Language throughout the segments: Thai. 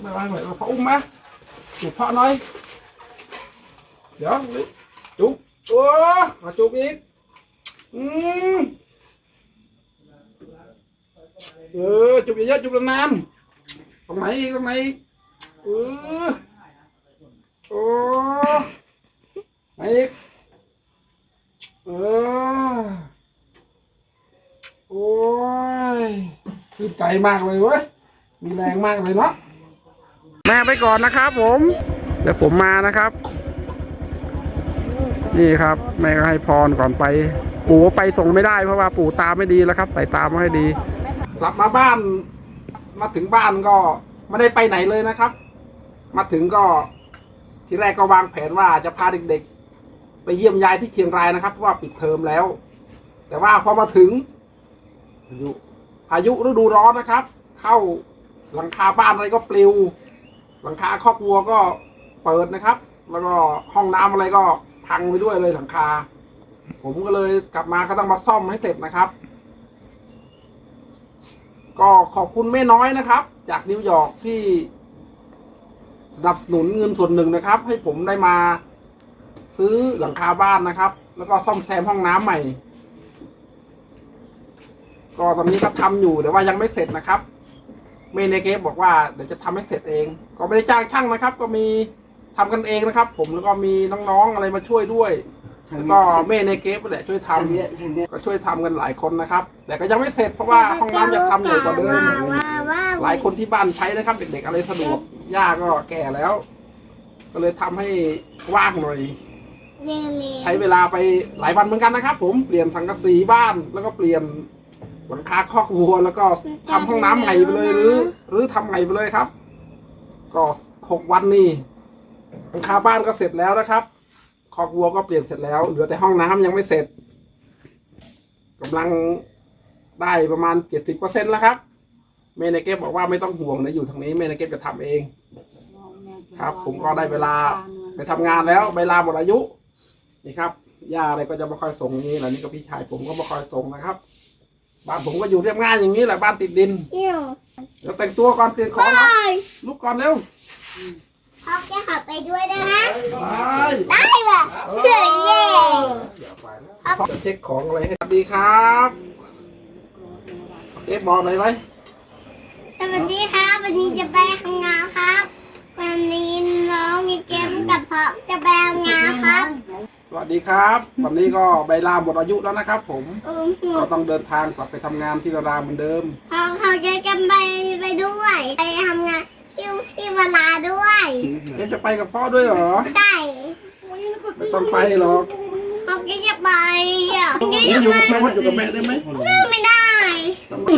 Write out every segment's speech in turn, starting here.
ไม่วางหน่อยเอาพ่ออุ้มมาจุบพ่อหน่อยเดี๋ยวจุบโอ้มาจุบอีกอืมเออจุบเยอะๆจุบนานๆตรงไหนอีกตรงไหนอีกเออโอ้ไหนอีกเออโอ้ยชื่นใจมากเลยเว้ยมีแรงมากเลยเนาะ แม่ไปก่อนนะครับผม เดี๋ยวผมมานะครับ นี่ครับ แม่ก็ให้พรก่อนไป ปู่ไปส่งไม่ได้เพราะว่าปู่ตาไม่ดีแล้วครับสายตาไม่ดี กลับมาบ้าน มาถึงบ้านก็ไม่ได้ไปไหนเลยนะครับ มาถึงก็ทีแรกก็วางแผนว่าจะพาเด็กๆ ไปเยี่ยมยายที่เชียงรายนะครับเพราะว่าปิดเทอมแล้ว แต่ว่าพอมาถึงพายุพายุฤดูร้อนนะครับ เข้าหลังคาบ้านอะไรก็ปลิว หลังคาครอบครัวก็เปิดนะครับ แล้วก็ห้องน้ำอะไรก็พังไปด้วยเลยหลังคา ผมก็เลยกลับมาก็ต้องมาซ่อมให้เสร็จนะครับ ก็ขอบคุณแม่น้อยนะครับ จากนิวยอร์กที่สนับสนุนเงินส่วนหนึ่งนะครับ ให้ผมได้มาซื้อหลังคาบ้านนะครับ แล้วก็ซ่อมแซมห้องน้ำใหม่ ก็ตอนนี้ก็ทำอยู่แต่ว่ายังไม่เสร็จนะครับ เมเนเกฟบอกว่าเดี๋ยวจะทำให้เสร็จเอง ก็ไม่ได้จ้างช่างนะครับ ก็มีทำกันเองนะครับ ผมแล้วก็มีน้องๆอะไรมาช่วยด้วยแล้วก็เมเนเกฟแหละช่วยทำก็ช่วยทำกันหลายคนนะครับ แต่ก็ยังไม่เสร็จเพราะว่าห้องน้ำจะทำใหญ่กว่าเดิมหลายคนที่บ้านใช้นะครับ เด็กๆอะไรสะดวกย่าก็แก่แล้ว ก็เลยทำให้ว่างหน่อยใช้เวลาไปหลายวันเหมือนกันนะครับ ผมเปลี่ยนสังกะสีบ้านแล้วก็เปลี่ยน หลังคาคอกวัวแล้วก็ทำห้องน้ำใหม่ไปเลยหรือ หรือทำใหม่ไปเลยครับ ก็หกวันนี่หลังคาบ้านก็เสร็จแล้วนะครับ คอกวัวก็เปลี่ยนเสร็จแล้วเหลือแต่ห้องน้ำยังไม่เสร็จกำลังได้ประมาณเจ็ดสิบเปอร์เซ็นต์แล้วครับเมเนเก็บบอกว่าไม่ต้องห่วงนะอยู่ทางนี้เมเนเก็บจะทำเอง ครับ ผมก็ได้เวลาไปทำงานแล้วเวลาหมดอายุ นี่ครับย่าอะไรก็จะมาคอยส่งอย่างนี้แหละนี่ก็พี่ชายผมก็มาคอยส่งนะครับ บ้านผมก็อยู่เรียบง่ายอย่างนี้แหละบ้านติดดินเดี๋ยวเดี๋ยวแต่งตัวก่อนเปลี่ยนของนะลุกก่อนเร็วเขาแกขับไปด้วยได้ไหมไปได้ป่ะเฮ้ยเย่พ่อจะเช็คของอะไรให้สวัสดีครับเอ๊ะบอกหน่อยไหมสวัสดีครับวันนี้จะไปทำงานครับ วันนี้น้องมีเกมกับพ่อจะไปทำงานครับ สวัสดีครับ วันนี้ก็ใบลาหมดอายุแล้วนะครับ ผมอืมหัวก็ต้องเดินทางกลับไปทำงานที่รามเหมือนเดิมเขาเขาจะกันไปไปด้วยไปทำงานที่ที่เวลาด้วยเอ๊ะจะไปกับพ่อด้วยเหรอได้ไม่ต้องไปหรอกเขาก็จะไปอะเขาก็นี่จะอยู่ไปกับพ่ออยู่กับแม่ได้ไหมไม่ได้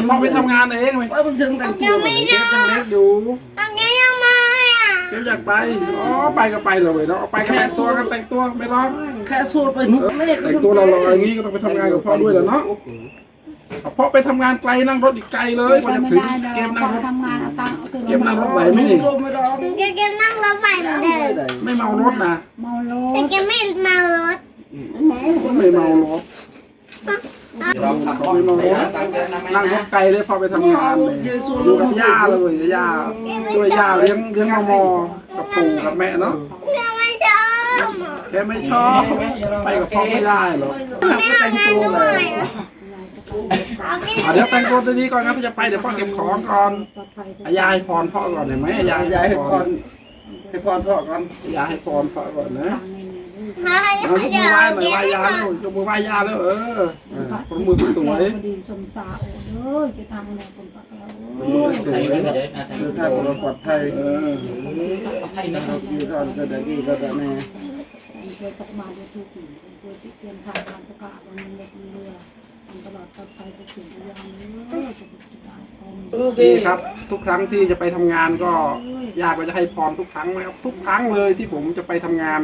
พ่อไปทำงานเองไหมว่ามึงถึงแต่งตัวไม่เก็ได้บยังเล็กอยู่เขาก็จะมาอะเก็บอยากไปอ๋อไปก็ไปเลยเนาะเอาไปก็แต่งตัวกันแต่งตัวไม่ร้องแค่สูดไปนุกเล็กแต่งตัวเราเราอย่างนี้ก็ต้องไปทำงานกับพ่อด้วยแหละเนาะเอาพ่อไปทำงานไกลนั่งรถอีกไกลเลยกว่าจะถึงเกมนั่งรถทำงานเอาตังค์เอาเถอะเกมนั่งรถไหวไหมนี่รวมไม่ร้องเขาก็จะนั่งรถไฟเหมือนเดิมไม่เมารถนะเมารแต่ถแกไม่เมารถไม่เมารถไม่เมารถนั่งรถไกลเลยพ่อไปทำงานเลยอยู่กับย่าเลยย่าช่วยย่าเลี้ยงเลี้ยงมอมอกับปู่กับแม่เนาะแม่ไม่ชอบ แกไม่ชอบ ไปกับพ่อไม่ได้หรอกแม่ทำงานด้วยเอาไปอะเดี๋ยวแต่งตัวตัวนี้ก่อนนะถ้าจะไปเดี๋ยวพ่อเก็บของก่อนปลอดภัยทุกอะยายพรพ่อก่อนเห็นไหมยายยายให้พพรรให้พรพ่อกันยายให้พรพ่อก่อนนะทางในนี้ด้วยมาให้เอายกมือไหว้หน่อยไหว้ยาแล้วยกมือไหว้ยาแล้วเออคนมือสวยพอดีสมสาโอ้เด้อจะทำอะไรคนปากเราคนมือสวยเดินทางปลอดภัยเออที่ตอนเกิดอะไรก็ได้ แน่ช่วยสักมาด้วยทุกสิ่งช่วยที่เตรียมทางการประกาศวันนี้เล็กเรือทำตลอดปลอดภัยทุกสิ่งทุกอย่างเด้อทุกสิ่งทุกออที่ครับ ทุกครั้งที่จะไปทำงานก็ยาก็จะให้พรทุกครั้งนะครับ ทุกครั้งเลยที่ผมจะไปทำงาน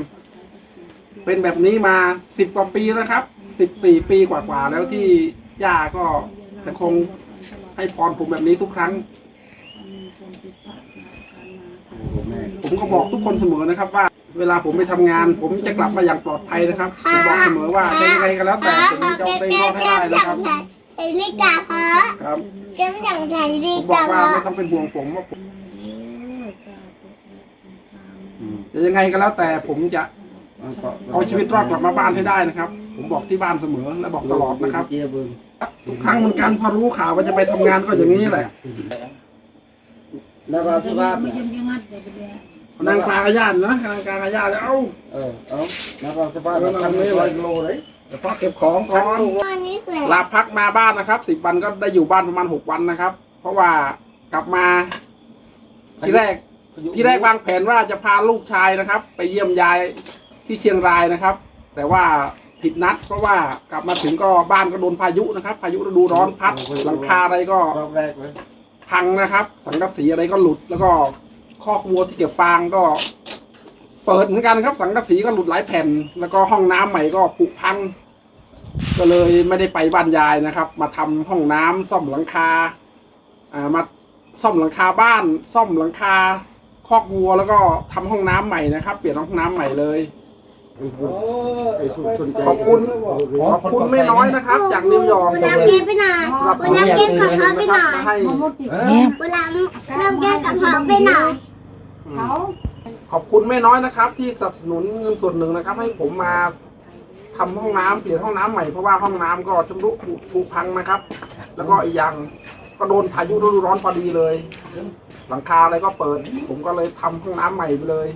เป็นแบบนี้มาสิบกว่าปีแล้วครับสิบสี่ปีกว่าๆแล้วที่ย่าก็จะคงให้พรผมแบบนี้ทุกครั้งผมก็บอกทุกคนเสมอนะครับว่า เวลาผมไปทำงาน ผมจะกลับมาอย่างปลอดภัยนะครับผมบอกเสมอว่าจะยังไงก็แล้วแต่ผมจะเอาตัวเองรอดให้ได้นะครับใช้ลิกาเพราะครับเกมอย่างใช้ลิผมบอกกาเพว่าราะไม่ต้องเป็นห่วงผมว่าผมเออจ้าแต่ยังไงก็แล้วแต่ผมจะเอาชีวิตรอดกลับมาบ้านให้ได้นะครับ ผมบอกที่บ้านเสมอและบอกตลอดนะครับเจียบึงทุกครั้งเหมือนกันพอรู้ข่าวว่าจะไปทำงานก็อย่างนี้แหละ แล้วก็สภาพไม่ยั งยังงัดเลยไปเลยนางกลางอาญาตนะนางกลางอาญาตแล้วเอ้าเออเอาแล้วก็สภาพทำไม่ไหวโลเลยเดี๋ยวพ่อเก็บของก่อนตอนนี้คือลาพักมาบ้านนะครับสิบวันก็ได้อยู่บ้านประมาณหกวันนะครับ เพราะว่ากลับมา ที่แรก ที่แรกวางแผนว่าจะพาลูกชายนะครับ ไปเยี่ยมยายที่เชียงรายนะครับ แต่ว่าผิดนัด เพราะว่ากลับมาถึงก็บ้านก็โดนพายุนะครับ พายุฤดูร้อนพัดหลังคาอะไรก็รอบแรกเลยพังนะครับ สังกะสีอะไรก็หลุดแล้วก็ คอกวัวที่เก็บฟางก็ เปิดเหมือนกันครับ สังกะสีก็หลุดหลายแผ่น แล้วก็ห้องน้ำใหม่ก็ผุพัง ก็เลยไม่ได้ไปบ้านยายนะครับ มาทำห้องน้ำซ่อมหลังคาอ่ามาซ่อมหลังคาบ้าน ซ่อมหลังคาคอกวัวแล้วก็ทำห้องน้ำใหม่นะครับ เปลี่ยนห้องน้ำใหม่เลยไอ้สุดสนใจขอบคุณขอบคุณไม่น้อยนะครับ จากนิวยอร์กเวลาเก็บไปหน่อยสำหรับเวลาเก็บกับเขาไปหน่อยให้มามดติดเวลาเริ่มเก็บกับเขาไปหน่อย เขาขอบคุณแม่น้อยนะครับ ที่สนับสนุนเงินส่วนหนึ่งนะครับ ให้ผมมาทำห้องน้ำเปลี่ยนห้องน้ำใหม่เพราะว่าห้องน้ำก็ชำรุผุผุพังนะครับ แล้วก็อีกอย่างก็โดนพายุฤดูร้อนพอดีเลย หลังคาอะไรก็เปิด ผมก็เลยทำห้องน้ำใหม่ไปเลย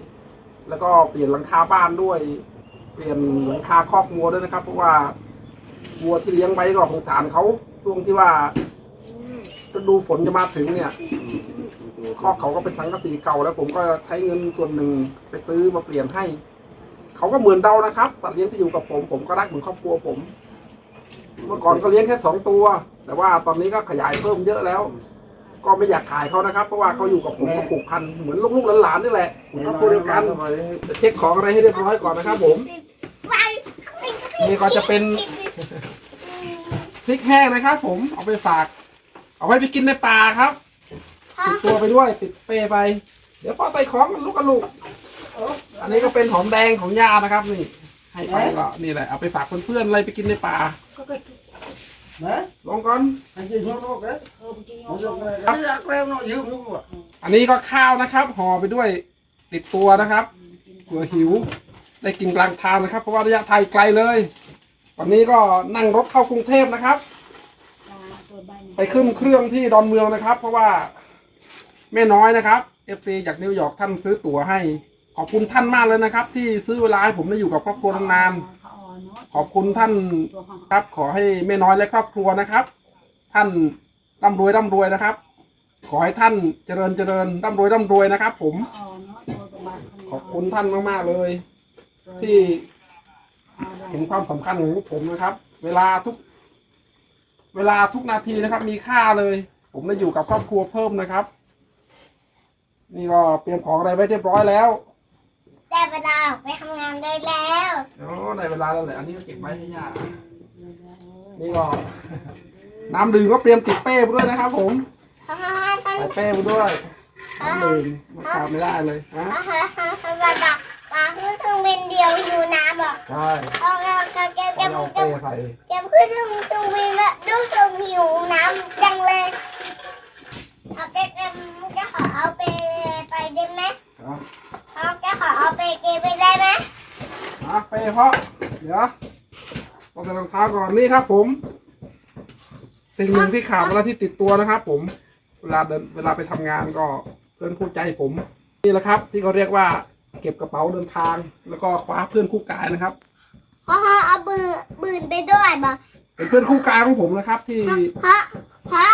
แล้วก็เปลี่ยนหลังคาบ้านด้วย เปลี่ยนหลังคาคอกวัวด้วยนะครับ เพราะว่าวัวที่เลี้ยงไว้ก็สงสารเขาช่วงที่ว่าฤดูฝนจะมาถึงเนี่ย คอกเขาก็เป็นสังกะสีเก่าแล้วผมก็ใช้เงินส่วนหนึ่งไปซื้อมาเปลี่ยนให้ เขาก็เหมือนเรานะครับสัตว์เลี้ยงที่อยู่กับผม ผมก็รักเหมือนครอบครัวผม เมื่อก่อนก็เลี้ยงแค่สองตัว แต่ว่าตอนนี้ก็ขยายเพิ่มเยอะแล้ว ก็ไม่อยากขายเขานะครับ เพราะว่าเขาอยู่กับผมก็ผูกพันเหมือนลูกๆหลานๆนี่แหละเหมือนครอบครัวเดียวกันจะเช็คของอะไรให้เรียบร้อยก่อนนะครับ ผมนี่ก็จะเป็นพริกแห้งนะครับ ผมเอาไปฝาก เอาไว้ไปกินในป่าครับ ติดตัวไปด้วยติดเปไป เดี๋ยวพ่อใส่ของกันลูกกันลูกอันนี้ก็เป็นหอมแดงของย่านะครับนี่ ให้ไปก็นี่แหละเอาไปฝากเพื่อนๆอะไรไปกินในป่านะลองก่อนไอ้ที่ชอบโลกนะเออจริงผมจะไม่อยากแล้วเนาะยืมลูกอะอันนี้ก็ข้าวนะครับห่อไปด้วยติดตัวนะครับเผื่อหิว ได้กินกลางทางนะครับ เพราะว่าระยะทางไกลเลยวันนี้ก็นั่งรถเข้ากรุงเทพนะครับตัวใบไปขึ้นเครื่องที่ดอนเมืองนะครับ เพราะว่า แม่น้อยนะครับเอฟซีจากนิวยอร์กท่านซื้อตั๋วให้ ขอบคุณท่านมากเลยนะครับ ที่ซื้อเวลาให้ผมได้อยู่กับครอบครัวนานๆขอบคุณท่านครับขอให้แม่น้อยและครอบครัวนะครับ ท่านร่ำรวยร่ำรวยนะครับ ขอให้ท่านเจริญเจริญร่ำรวยร่ำรวยนะครับ ผม ขอบคุณท่านมากๆเลย ที่เห็นความสำคัญของผมนะครับ เวลาทุก เวลาทุกนาทีนะครับ มีค่าเลย ผมได้อยู่กับครอบครัวเพิ่มนะครับ นี่ก็เตรียมของอะไรไว้เรียบร้อยแล้วได้เวลาออกไปทำงานได้แล้วอ๋อในเวลาแล้วแหละอันนี้ก็เก็บไว้ให้ย่านี่ก็น้ำดื่มก็เตรียมติดเป้ไปด้วยนะครับผมฮ่าฮ่าฮ่าท่านใส่เป้ไปด้วยน้ำดื่มมันขาดไม่ได้เลยนะฮ่าฮ่าฮ่าฮ่าว่าจะมาขึ้นเครื่องบินเดียวอยู่น้ำบอกใช่เอาเอาเอาเก็บก็เก็บเอาเก็เป้บใส่เก็บขึ้นเครื่องเครื่องบินแล้วดูเครื่องหิวน้ำจังเลย เอาเก็บเก็บจะขอเอาไปไปได้ไหมครับเอาจะขอเอาไปเก็บไปได้ไหมอะเป้เพราะเดี๋ยวต้องใส่รองเท้าก่อนนี่ครับผม สิ่งหนึ่งที่ขาดเวลาที่ติดตัวนะครับ ผมเวลาเดินเวลาไปทำงานก็เพื่อนคู่ใจผม นี่แหละครับ ที่เขาเรียกว่าเก็บกระเป๋าเดินทาง แล้วก็คว้าเพื่อนคู่กายนะครับพ่อพ่อเอาบืนบืนไปด้วยบ่เป็นเพื่อนคู่กายของผมนะครับ ที่พ่อพ่อ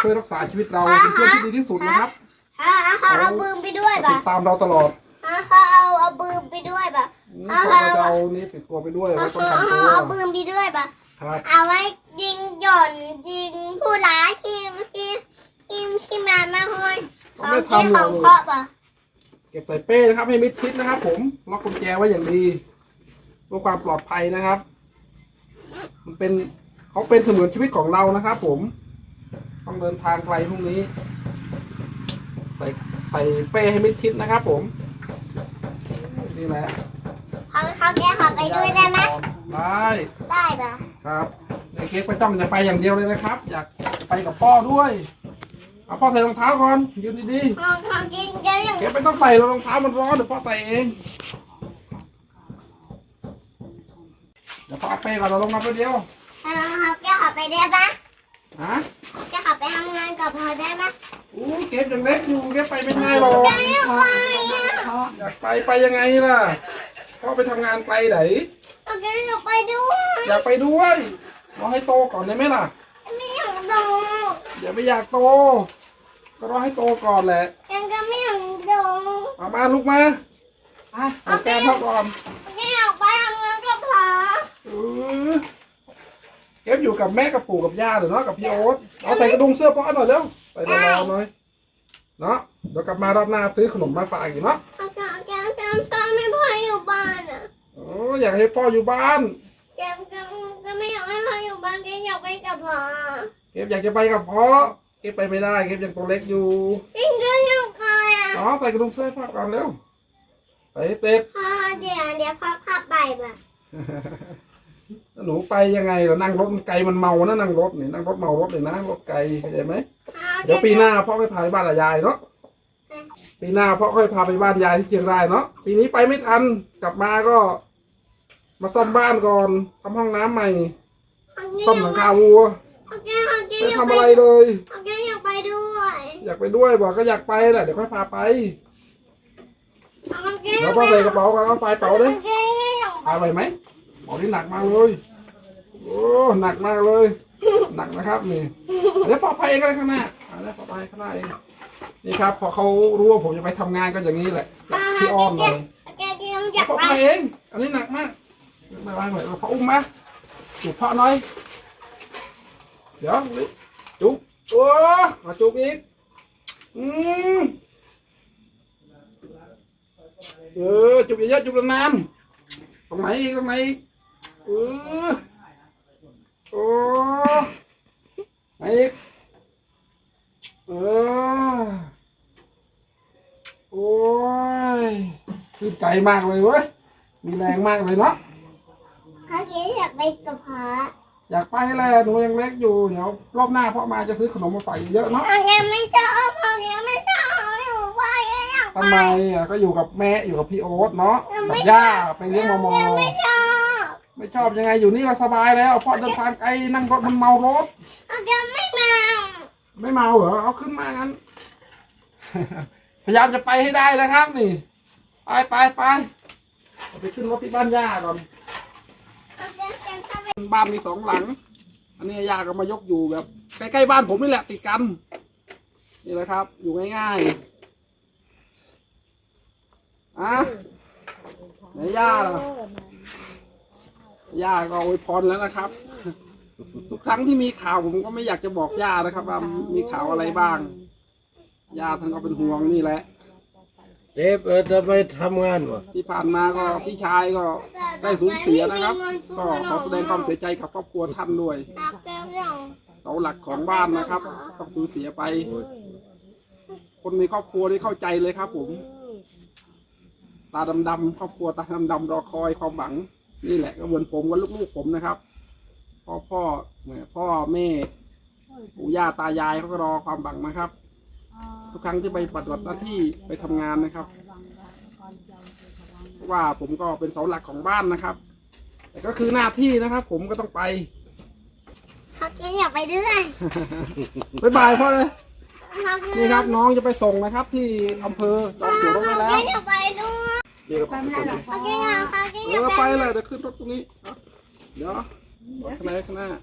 ช่วยรักษาชีวิตเราเป็นเพื่อนที่ดีที่สุดนะครับพ่อพ่อเอาบืนไปด้วยบ่ติดตามเราตลอดพ่อพ่อเอาเอาบืนไปด้วยบ่นี่ผมก็จะเอานี่ติดตัวไปด้วยพ่อไว้ป้องพ่อกันตัวเอาบืนไปด้วยบ่ครับเอาไว้ยิงหย่อนยิงผู้ร้ายที่ที่ที่ที่มามาห้อยก็ไม่ทำหรขอองกเคราะห์ป่ะเก็บใส่เป้นะครับให้มิดชิดนะครับ ผมล็อกกุญแจไว้อย่างดีเพื่อความปลอดภัยนะครับ มันเป็นเขาเป็นเสมือนชีวิตของเรานะครับ ผม ต้องเดินทางไกลพรุ่งนี้ไปไปเป้ให้ไม่ดชิดนะครับผม นี่แหละเขาเขาแกขอไปด้วยได้ไหมได้ได้ปะครับในเค้กไปจ้องจะไปอย่างเดียวเลยนะครับ อยากไปกับพ่อด้วยเอาพ่อใส่รองเท้าก่อนยืนดีๆเขอางเค้กไม่ต้องใส่รองเท้ามันร้อนเดี๋ยวพ่อใส่เองเดี๋ยวพ่อเป้ก่อนเราลงมาไปเดียวเอาเขาแกขอไปได้ปะฮะ ไปทำงานกับพอได้ปะอู้เก็บยังเล็กอยู่เก็บไปไม่ง่ายหรอกไม่ไปอะอยากไปไปยังไงล่ะพ่อไปทำงานไกลไหนโอเคอยากไปด้วยอยากไปด้วยรอให้โตก่อนได้ไหมล่ะ ไม่อยากดูอย่าไม่อยากโต ก็รอให้โตก่อนแหละยังก็ไม่อยากดูเอามาลูกมาเอาแก้มพ่อก่อน แกอยากไปทำงานกับพอ เออ เก็บอยู่กับแม่กับปู่กับย่าเดี๋ยวเนาะกับพี่โอ๊ตเอาใส่กระดุมเสื้อพ่อหน่อยเร็วใส่รอๆหน่อยเนาะเดี๋ยวกลับมารอบหน้าซื้อขนมมาฝากอีกเนาะโอเคแกแกตอนไม่พออยู่บ้านอะโอ้อยากให้พ่ออยู่บ้านแกแกก็ไม่อยากให้พออยู่บ้านแกอยากไปกับพอเก็บอยากจะไปกับพ่อเก็บไปไม่ได้เก็บยังตัวเล็กอยู่จริงก็อยากไปอะอ๋อใส่กระดุมเสื้อให้พ่อก่อนเร็วใส่ให้เต็มพ่อเดี๋ยวเดี๋ยวพ่อพาไปแบบ หนูไปยังไงเหรอนั่งรถมันไกลมันเมานะนั่งรถนี่นั่งรถเมารถเลยนะรถไกลเข้าใจไหมเดี๋ยวปีหน้าพ่อค่อยพาไปบ้านยายเนาะปีหน้าพ่อค่อยพาไปบ้านยายที่เชียงรายเนาะปีนี้ไปไม่ทันกลับมาก็ มาซ่อมบ้านก่อนทำห้องน้ำใหม่ซ่อมหลังคาวัวโอเคโอเคไม่อยากทำไปอะไรเลยโอเคอยากไปด้วย อยากไปด้วยบอกก็อยากไปแหละเดี๋ยวค่อยพาไปโอเคแล้วพ่อใส่กระเป๋ากันเอาไปเป๋าเลยโอเคอยากพาไปไหม บอกนี่หนักมากเลย โอ้หนักมากเลย หนักนะครับนี่เดี๋ยวพอไปเองก็ได้ข้างหน้าอ่าเดี๋ยวพ่อไปข้างหน้าเองนี่ครับ พอเขารู้ว่าผมจะไปทำงานก็อย่างนี้แหละจับพี่อ้อมเลยโอเคโอยากพ่อไปไปเอง อันนี้หนักมากไม่ไหวหน่อยเราพ่ออุ้มมาจุบพ่อหน่อยเดี๋ยวจุบโอ้มาจุบอีกอืมเออจุบเยอะๆจุบนานตรงไหนตรงไหน อีกเออโอ้ไหนอีกเออโอ้ยชื่นใจมากเลยเว้ย มีแรงมากเลยเนาะโอเคอยากไปกับพ่ออยากไปแหละหนูยังเล็กอยู่ เดี๋ยวรอบหน้าพ่อมาจะซื้อขนมมาฝากอีกเยอะเนาะโอเคไม่ชอบโอเคไม่ชอบอยู่ไปอยากไปทำไมอะก็อยู่กับแม่อยู่กับพี่โอ๊ตเนาะกับย่าไปเลี้ยงมอมอไม่ชอบ ไม่ชอบยังไงอยู่นี่เราสบายแล้วพ่อเดินทางไกลนั่งรถมันเมารถโอเคไม่มาไม่เมาเหรอเอาขึ้นมางั้น พยายามจะไปให้ได้นะครับนี่ไปไปไปเอาไปขึ้นรถที่บ้านย่าก่อนโอเคฉันจะไปบ้านมีสองหลัง อันนี้ย่าก็มายกอยู่แบบใกล้ๆบ้านผมนี่แหละติดกันนี่แหละครับ อยู่ง่ายๆอะไหนย่าล่ะ ย่าก็อวยพรแล้วนะครับ ทุกครั้งที่มีข่าวผมก็ไม่อยากจะบอกย่านะครับ ว่ามีข่าวอะไรบ้าง ย่าท่านก็เป็นห่วงนี่แหละ เจ็บเออจะไปทำงานวะที่ผ่านมาก็พี่ชายก็ได้สูญเสียนะครับ ก็ขอแสดงความเสียใจกับครอบครัวท่านด้วยรักแก้วอย่างเสาหลักของบ้านนะครับต้องสูญเสียไป คนในครอบครัวนี่เข้าใจเลยครับผม ตาดำๆครอบครัวตาดำๆรอคอยความหวัง นี่แหละก็เหมือนผมกับลูกๆผมนะครับ พ่อพ่อแม่พ่อแม่ปู่ย่าตายายเขาก็รอความหวังนะครับ ทุกครั้งที่ไปปฏิบัติหน้าที่ไปทำงานนะครับ เพราะว่าผมก็เป็นเสาหลักของบ้านนะครับ แต่ก็คือหน้าที่นะครับ ผมก็ต้องไปโอเคอยากไปด้วยบ๊ายบายพ่อเลยโอเคนี่ครับน้องจะไปส่งนะครับ ที่อำเภอจอมปลวกรถไว้แล้วโอเคอยากไปด้วย เดี๋ยวไปไม่ได้หรอกโอเคอยากโอเคเออยากอไปไปเลยเดี๋ยวขึ้นรถตรงนี้เอาเดี๋ยวข้างในข้างหน้า นะ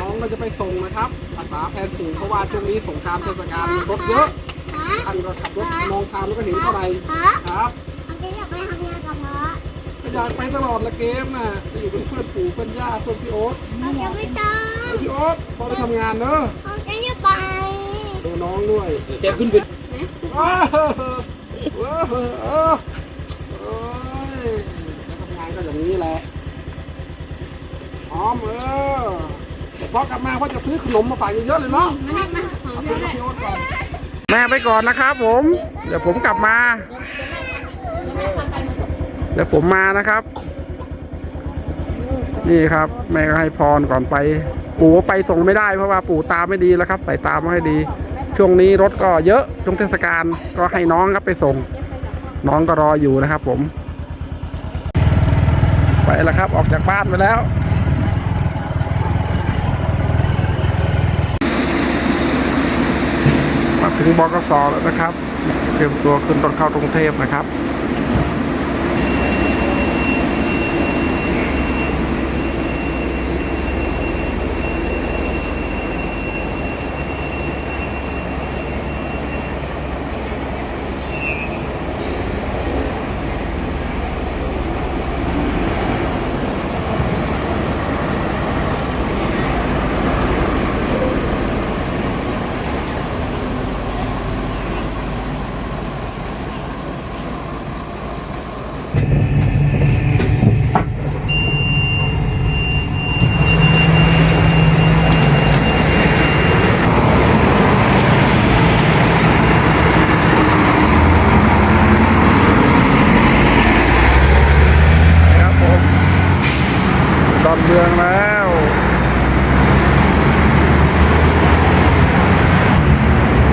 น้องก็จะไปส่งนะครับภาษาแผนปู่เพราะว่าช่วงนี้สงกรารเทศกาลรถเยอะฮะท่านก็ขับรถมองทางแล้วก็เห็นเท่าไหร่ฮะครับโอเคอยากไปทำงานกับพ่อก็อยากไปตลอดละเกมน่ะจะอยู่เป็นเพื่อนปู่เพื่อนย่าเพื่อนพี่โอ๊ตโอเคไม่ชอบเฮ้ยพี่โอ๊ตพอไปทำงานเนอะโอเคอยากไป ดูน้องด้วยเจ็บขึ้นไป ว้าวว้าวโอ้ยทำงานก็อย่างนี้แหละหอมเออเดี๋ยวพอกลับมาพ่อจะซื้อขนมมาฝากเยอะๆเลยเนาะมามาขอเอาเยอนกับพี่โอ๊ตก่อนแม่ไปก่อนนะครับผม เดี๋ยวผมกลับมา เดี๋ยวผมมานะครับ นี่ครับ แม่ก็ให้พรก่อนไป ปู่ไปส่งไม่ได้เพราะว่าปู่ตาไม่ดีแล้วครับ ใส่ตาไม่ให้ดี ช่วงนี้รถก็เยอะช่วงเทศกาลก็ให้น้องครับไปส่ง น้องก็รออยู่นะครับ ผม ไปแล้วครับออกจากบ้านไปแล้วมาถึงบกสแล้วนะครับ เตรียมตัวขึ้นรถเข้ากรุงเทพนะครับครับผมดอนเมืองแล้ว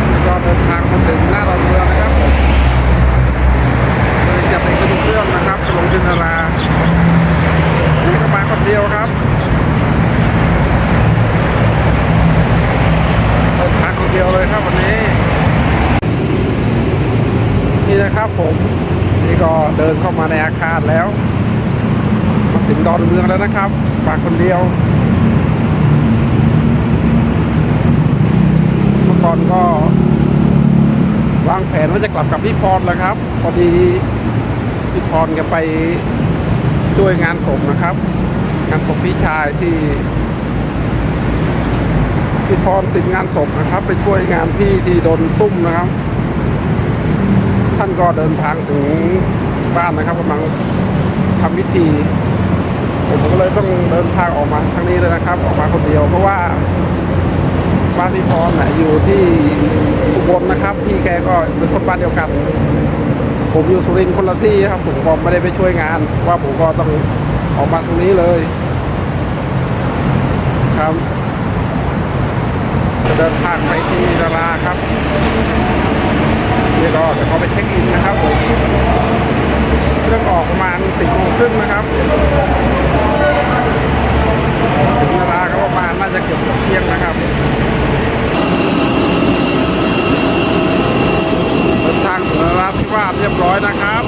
แล้วก็เดินทางมาถึงหน้าดอนเมืองนะครับผมเลยจะไปขึ้นเครื่องนะครับลงจินนารานี่ก็มาคนเดียวครับเดินทางคนเดียวเลยครับวันนี้ นี่นะครับผม นี่ก็ เดินเข้ามาในอาคารแล้วมาถึงดอนเมืองแล้วนะครับฝากคนเดียวเมื่อก่อนก็วางแผนว่าจะกลับกับพี่พรแล้วครับ พอดีพี่พรแกไปช่วยงานศพนะครับ งานศพพี่ชายที่พี่พรติดงานศพนะครับ ไปช่วยงานพี่ที่โดนซุ่มนะครับ ท่านก็เดินทางถึง บ้านนะครับกำลังทำพิธีผมก็เลยต้องเดินทางออกมาทางนี้เลยนะครับ ออกมาคนเดียวเพราะว่าบ้านพี่พรน่ะอยู่ที่อุบลนะครับ พี่แกก็เป็นคนบ้านเดียวกัน ผมอยู่สุรินทร์คนละที่ครับ ผมก็ไม่ได้ไปช่วยงาน ว่าผมก็ต้องออกมาตรงนี้เลย ครับจะเดินทางไปที่ดาราครับนี่ก็เดี๋ยวเขาไปเช็คอินนะครับผม เครื่องออกประมาณสิบโมงครึ่งนะครับถึงเวลาก็ประมาณน่าจะเกือบเที่ยงนะครับทางถึงนราธิวาสเรียบร้อยนะครับ